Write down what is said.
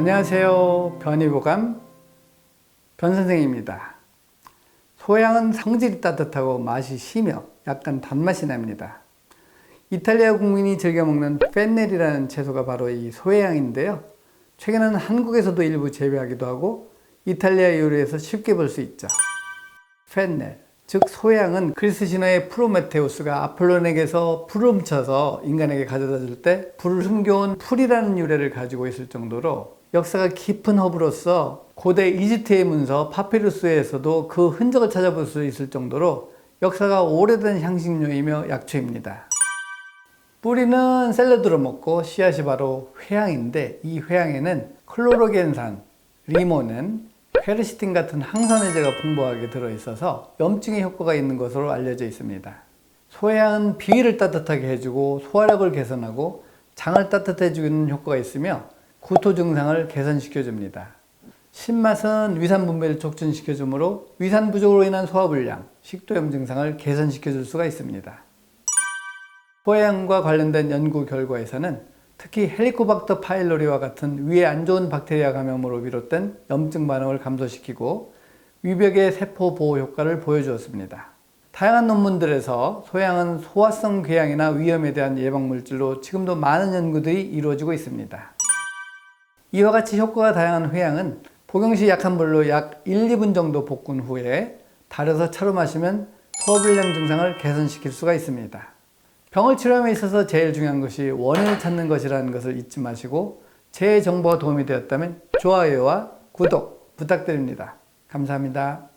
안녕하세요. 변이보감 변선생입니다. 소양은 성질이 따뜻하고 맛이 시며 약간 단맛이 납니다. 이탈리아 국민이 즐겨 먹는 페넬이라는 채소가 바로 이 소양인데요. 최근에는 한국에서도 일부 재배하기도 하고 이탈리아 요리에서 쉽게 볼 수 있죠. 페넬, 즉 소양은 그리스 신화의 프로메테우스가 아폴론에게서 풀을 훔쳐서 인간에게 가져다 줄 때 불을 숨겨온 풀이라는 유래를 가지고 있을 정도로 역사가 깊은 허브로서 고대 이집트의 문서 파피루스에서도 그 흔적을 찾아볼 수 있을 정도로 역사가 오래된 향신료이며 약초입니다. 뿌리는 샐러드로 먹고 씨앗이 바로 회향인데 이 회향에는 클로로겐산, 리모넨, 페르시틴 같은 항산화제가 풍부하게 들어있어서 염증에 효과가 있는 것으로 알려져 있습니다. 소양은 비위를 따뜻하게 해주고 소화력을 개선하고 장을 따뜻해주는 효과가 있으며 구토 증상을 개선시켜 줍니다. 신맛은 위산 분배를 촉진시켜 주므로 위산 부족으로 인한 소화불량, 식도염 증상을 개선시켜 줄 수가 있습니다. 소양과 관련된 연구 결과에서는 특히 헬리코박터 파일로리와 같은 위에 안 좋은 박테리아 감염으로 비롯된 염증 반응을 감소시키고 위벽의 세포 보호 효과를 보여주었습니다. 다양한 논문들에서 소양은 소화성 궤양이나 위염에 대한 예방 물질로 지금도 많은 연구들이 이루어지고 있습니다. 이와 같이 효과가 다양한 회양은 복용 시 약한 물로 약 1, 2분 정도 볶은 후에 달여서 차로 마시면 소화불량 증상을 개선시킬 수가 있습니다. 병을 치료함에 있어서 제일 중요한 것이 원인을 찾는 것이라는 것을 잊지 마시고 제 정보가 도움이 되었다면 좋아요와 구독 부탁드립니다. 감사합니다.